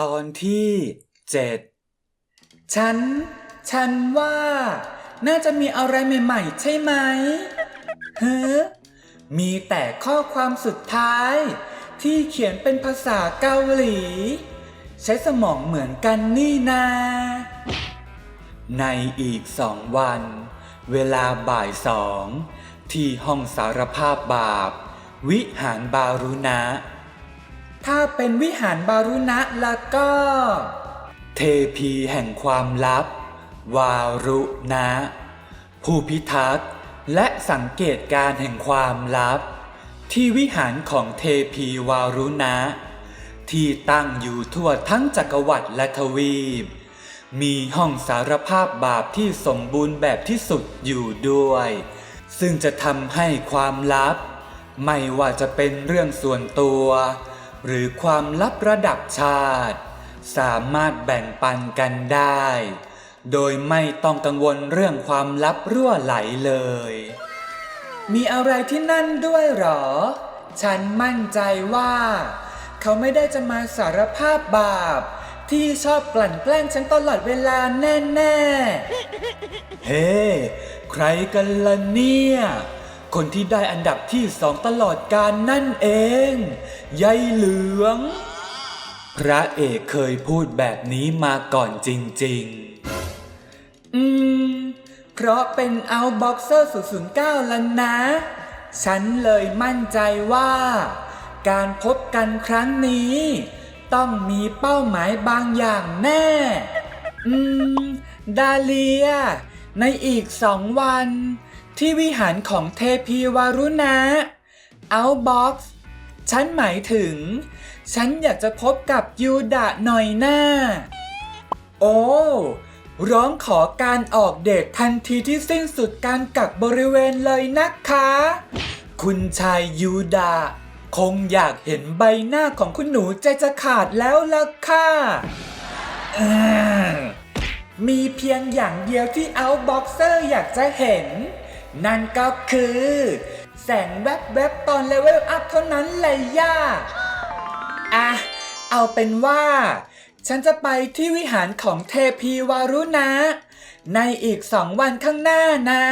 ตอนที่เจ็ดฉัน ฉันว่า น่าจะมีอะไรใหม่ ๆ ใช่ไหมเฮ้อมีแต่ข้อความสุดท้าย ที่เขียนเป็นภาษาเกาหลี ใช้สมองเหมือนกันนี่นา ในอีกสองวัน เวลาบ่ายสอง ที่ห้องสารภาพบาป วิหารบารุณะ ถ้าเป็นวิหารบารุณะแล้วก็ เทพีแห่งความลับ วารุณะ ผู้พิทักษ์และสังเกตการแห่งความลับ ที่วิหารของเทพีวารุณะ ที่ตั้งอยู่ทั่วทั้งจักรวรรดิและทวีป มีห้องสารภาพบาปที่สมบูรณ์แบบที่สุดอยู่ด้วย ซึ่งจะทำให้ความลับ ไม่ว่าจะเป็นเรื่องส่วนตัว หรือความลับระดับชาติ สามารถแบ่งปันกันได้ โดยไม่ต้องกังวลเรื่องความลับรั่วไหลเลย มีอะไรที่นั่นด้วยหรอ ฉันมั่นใจว่า เขาไม่ได้จะมาสารภาพบาป ที่ชอบกลั่นแกล้งฉันตลอดเวลาแน่ ๆ เฮ้ ใครกันล่ะเนี่ย คนที่ได้อันดับที่สองตลอดการนั่นเองยายเหลือง พระเอกเคยพูดแบบนี้มาก่อนจริง ๆ อืม เพราะเป็นเอาบ็อกเซอร์009แล้วนะ ฉันเลยมั่นใจว่า การพบกันครั้งนี้ ต้องมีเป้าหมายบางอย่างแน่ อืม ดาเลีย ในอีกสองวัน ที่วิหารของเทพีวารุณะเอาบ็อกซ์ฉันหมายถึง ฉันอยากจะพบกับยูดะหน่อยหน้า โอ้ ร้องขอการออกเดททันทีที่สิ้นสุดการกักบริเวณเลยนะคะ คุณชายยูดะคงอยากเห็นใบหน้าของคุณหนูใจจะขาดแล้วล่ะค่ะมีเพียงอย่างเดียวที่เอาบ็อกเซอร์อยากจะเห็น นั่นก็คือ แสงแวบๆตอนเลเวลอัพเท่านั้นเลยย่าอะ เอาเป็นว่า ฉันจะไปที่วิหารของเทพีวารุณะ ในอีกสองวันข้างหน้านะ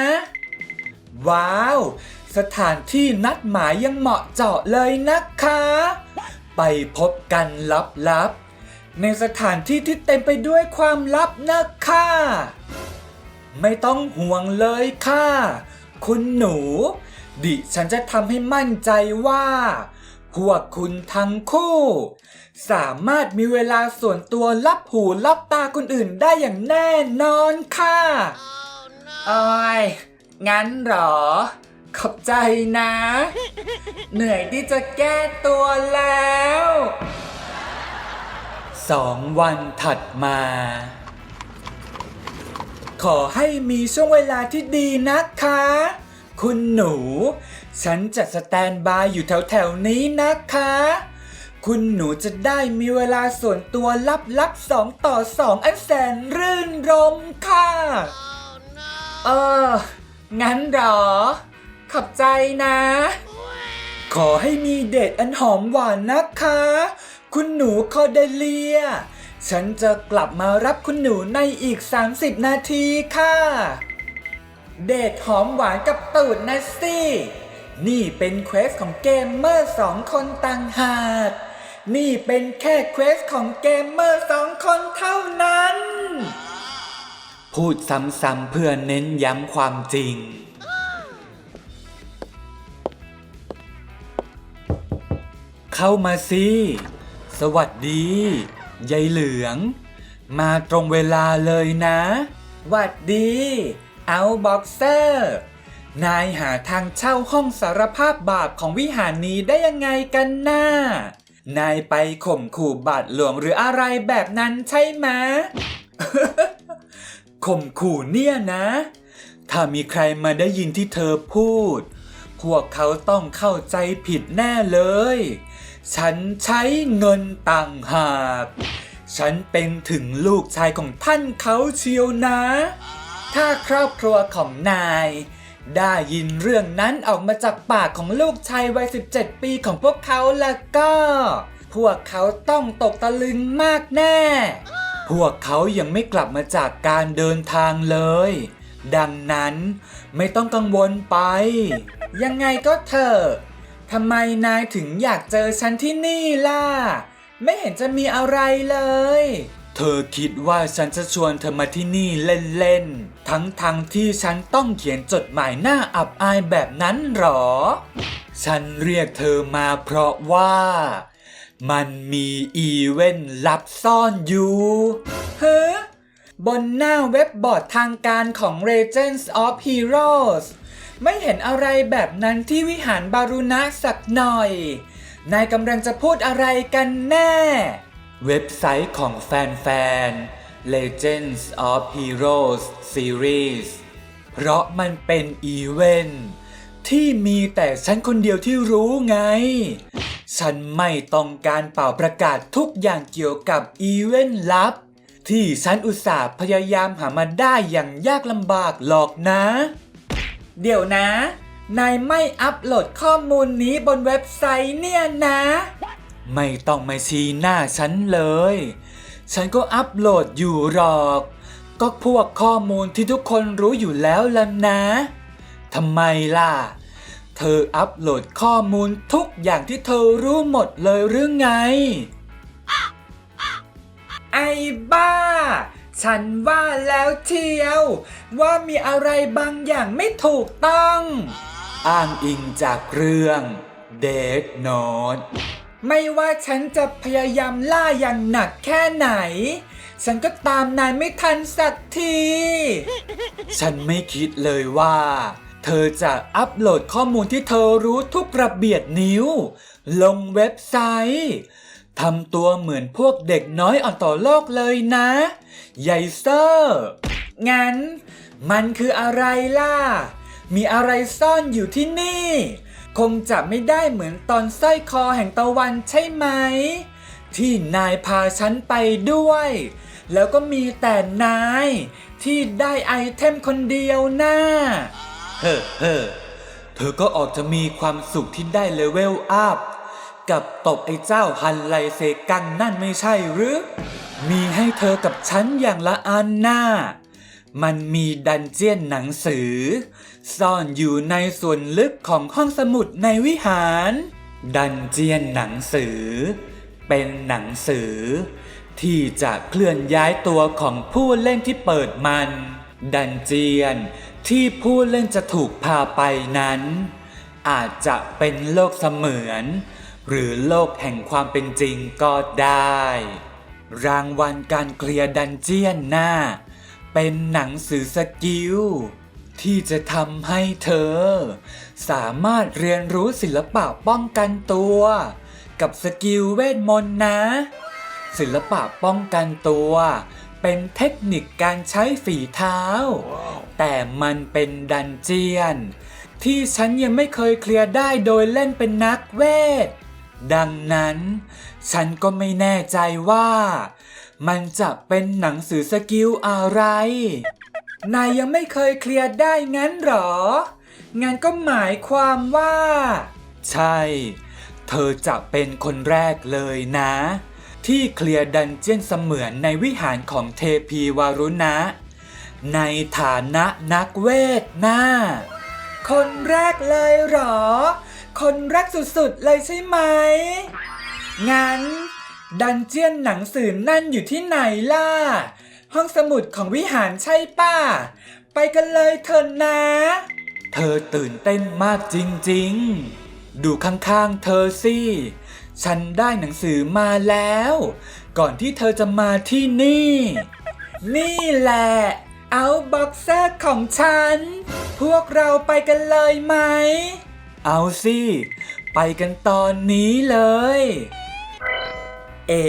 ว้าว สถานที่นัดหมายยังเหมาะเจาะเลยนะคะ ไปพบกันลับๆ ในสถานที่ที่เต็มไปด้วยความลับนะคะ ไม่ต้องห่วงเลยค่ะ คุณหนู ดิฉันจะทำให้มั่นใจว่า พวกคุณทั้งคู่ สามารถมีเวลาส่วนตัวลับหูลับตาคนอื่นได้อย่างแน่นอนค่ะโอ้ยงั้นเหรอ ขอบใจนะ เหนื่อยที่จะแก้ตัวแล้ว สองวันถัดมา ขอให้มีช่วงเวลาที่ดีนะคะ คุณหนู ฉันจะสแตนบายอยู่แถวๆนี้นะคะ คุณหนูจะได้มีเวลาส่วนตัวลับๆสองต่อสองอันแสนรื่นรมค่ะ เออ งั้นเหรอ ขอบใจนะ ขอให้มีเดทอันหอมหวานนะคะ คุณหนูคอเดเลีย ฉันจะกลับมารับคุณหนูในอีก 30 นาทีค่ะ เดทหอมหวานกับตูดนะสินี่เป็นเควสของเกมเมอร์สองคนต่างหาก นี่เป็นแค่เควสของเกมเมอร์สองคนเท่านั้น พูดซ้ำๆเพื่อเน้นย้ำความจริงเข้ามาสิ สวัสดี ยายเหลือง มาตรงเวลาเลยนะหวัดดี เอาบ็อกเซอร์ นายหาทางเช่าห้องสารภาพบาปของวิหารนี้ได้ยังไงกันนะ่านายไปข่มขู่บาทหลวงหรืออะไรแบบนั้นใช่ไหม ข่มขู่เนี่ยนะ ถ้ามีใครมาได้ยินที่เธอพูด พวกเขาต้องเข้าใจผิดแน่เลย ฉันใช้เงินต่างหาก ฉันเป็นถึงลูกชายของท่านเขาเชียวนะ ถ้าครอบครัวของนาย ได้ยินเรื่องนั้นออกมาจากปากของลูกชายวัย 17 ปีของพวกเขาแล้วก็ พวกเขาต้องตกตะลึงมากแน่ พวกเขายังไม่กลับมาจากการเดินทางเลย ดังนั้นไม่ต้องกังวลไป ยังไงก็เถอะ ทำไมนายถึงอยากเจอฉันที่นี่ล่ะ ไม่เห็นจะมีอะไรเลย เธอคิดว่าฉันจะชวนเธอมาที่นี่เล่นๆ ทั้งๆทที่ฉันต้องเขียนจดหมายหน้าอับอายแบบนั้นหรอ ฉันเรียกเธอมาเพราะว่า มันมีอีเวนต์ลับซ่อนอยู่เฮ้บนหน้าเว็บบอร์ดทางการของ Legends of Heroes ไม่เห็นอะไรแบบนั้นที่วิหารบารุณะสักหน่อย นายกำลังจะพูดอะไรกันแน่ เว็บไซต์ของแฟนๆ Legends of Heroes Series เพราะมันเป็นอีเวนต์ที่มีแต่ฉันคนเดียวที่รู้ไง ฉันไม่ต้องการเป่าประกาศทุกอย่างเกี่ยวกับอีเวนต์ลับ ที่ฉันอุตส่าห์พยายามหามาได้อย่างยากลำบากหรอกนะ เดี๋ยวนะ นายไม่อัปโหลดข้อมูลนี้บนเว็บไซต์เนี่ยนะ ไม่ต้องมาชี้หน้าฉันเลย ฉันก็อัปโหลดอยู่หรอก ก็พวกข้อมูลที่ทุกคนรู้อยู่แล้วล่ะนะทำไมล่ะ เธออัปโหลดข้อมูลทุกอย่างที่เธอรู้หมดเลยหรือไง ไอ้บ้า ฉันว่าแล้วเทียว ว่ามีอะไรบางอย่างไม่ถูกต้อง อ้างอิงจากเรื่อง Dead Note ไม่ว่าฉันจะพยายามล่าอย่างหนักแค่ไหน ฉันก็ตามนายไม่ทันสักที ฉันไม่คิดเลยว่า เธอจะอัปโหลดข้อมูลที่เธอรู้ทุกระเบียดนิ้ว ลงเว็บไซต์ ทำตัวเหมือนพวกเด็กน้อยอ่อนต่อโลกเลยนะยายเซอร์ งั้น มันคืออะไรล่ะ มีอะไรซ่อนอยู่ที่นี่ คงจะไม่ได้เหมือนตอนสร้อยคอแห่งตะวันใช่ไหม ที่นายพาฉันไปด้วย แล้วก็มีแต่นาย ที่ได้ไอเทมคนเดียวน่าเฮ้อเฮ้อเธอก็ออกจะมีความสุขที่ได้เลเวลอัพ กับตบไอ้เจ้าฮันไลเซกันนั่นไม่ใช่หรือ มีให้เธอกับฉันอย่างละอันหน้า มันมีดันเจียนหนังสือ ซ่อนอยู่ในส่วนลึกของห้องสมุดในวิหาร ดันเจียนหนังสือ เป็นหนังสือ ที่จะเคลื่อนย้ายตัวของผู้เล่นที่เปิดมัน ดันเจียนที่ผู้เล่นจะถูกพาไปนั้น อาจจะเป็นโลกเสมือน หรือโลกแห่งความเป็นจริงก็ได้ รางวัลการเคลียร์ดันเจียนหน้า เป็นหนังสือสกิล ที่จะทำให้เธอ สามารถเรียนรู้ศิลปะป้องกันตัว กับสกิลเวทมนต์นะ ศิลปะป้องกันตัว เป็นเทคนิคการใช้ฝีเท้า แต่มันเป็นดันเจียนที่ฉันยังไม่เคยเคลียร์ได้โดยเล่นเป็นนักเวท ดังนั้น ฉันก็ไม่แน่ใจว่า มันจะเป็นหนังสือสกิลอะไร นายยังไม่เคยเคลียร์ได้งั้นหรอ งั้นก็หมายความว่า ใช่ เธอจะเป็นคนแรกเลยนะ ที่เคลียร์ดันเจียนเสมือนในวิหารของเทพีวารุณะ ในฐานะนักเวทนะคนแรกเลยเหรอ คนแรกสุดๆ เลยใช่ไหม งั้น ดันเจียนหนังสือนั่นอยู่ที่ไหนล่ะ ห้องสมุดของวิหารใช่ป่ะไปกันเลยเถอะนะ เธอตื่นเต้นมากจริงๆ ดูข้างๆเธอสิ ฉันได้หนังสือมาแล้ว ก่อนที่เธอจะมาที่นี่ นี่แหละ เอาบ็อกเซอร์ของฉัน พวกเราไปกันเลยไหม เอาสิ ไปกันตอนนี้เลย เอ๋